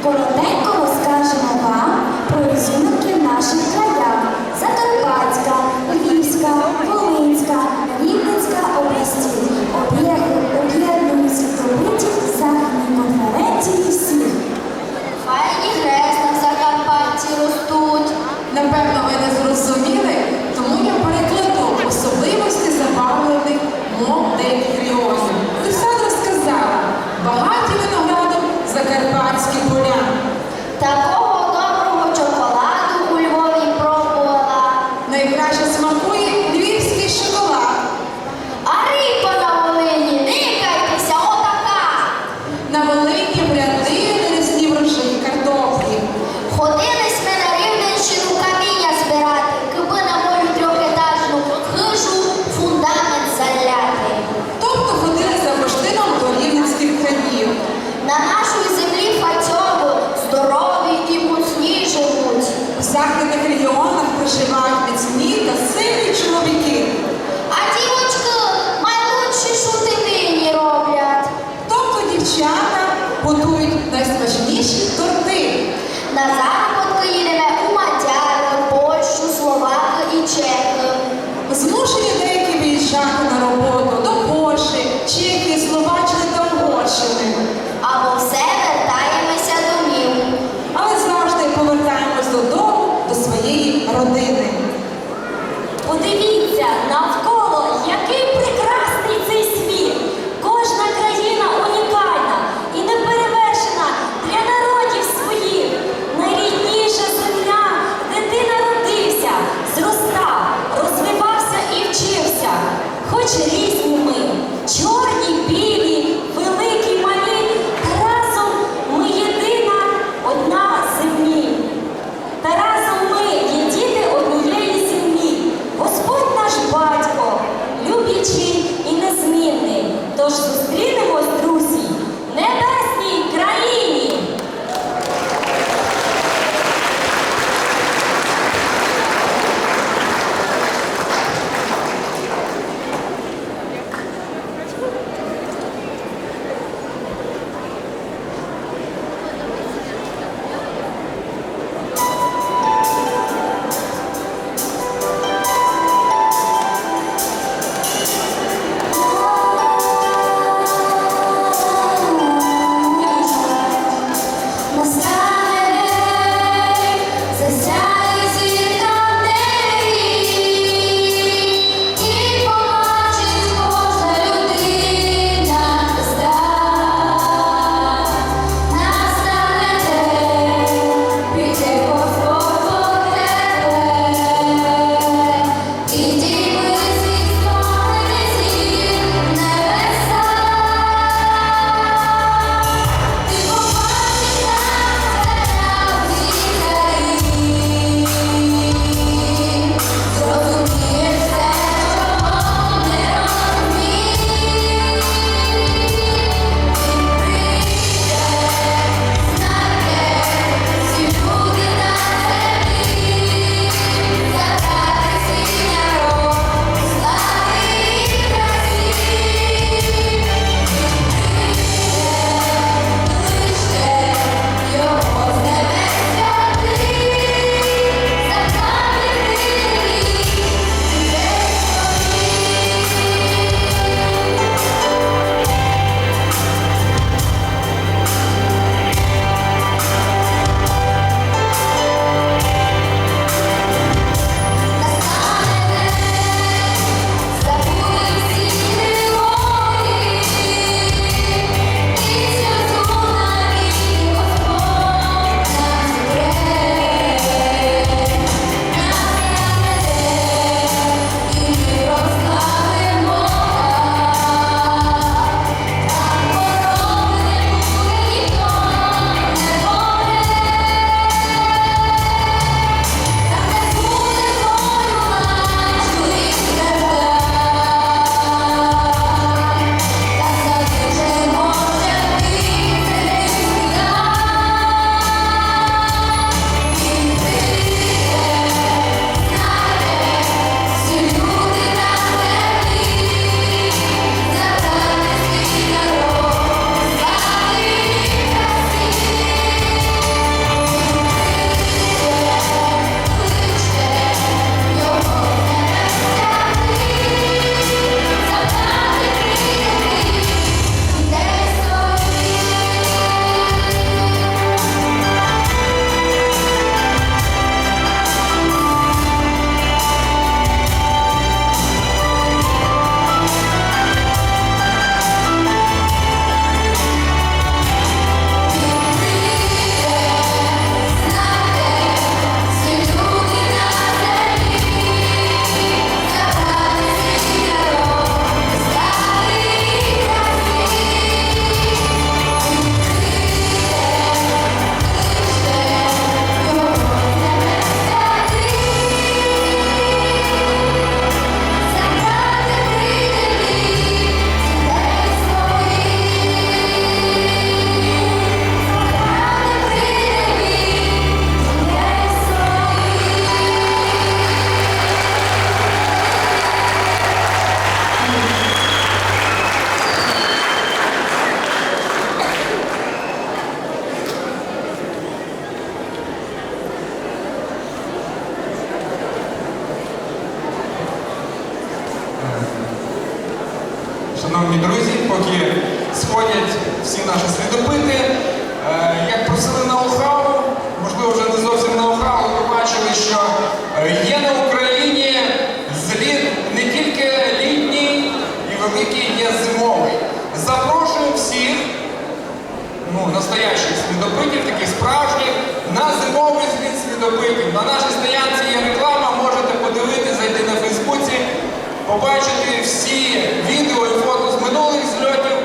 心で же ми, чорні, білі, великі, малі, та разом ми єдина одна землі. Та разом ми є діти однієї землі. Господь наш батько, любічий і незмінний. Тож сходять всі наші слідопити. Е, Як просили ноу-хау, можливо, вже не зовсім ноу-хау, але побачили, що е, є на Україні зліт не тільки літній і великий, є зимовий. Запрошую всіх ну, настоящих слідопитів, таких справжніх, на зимовий зліт слідопитів. На нашій стоянці є побачити всі відео і фото з минулих зльотів.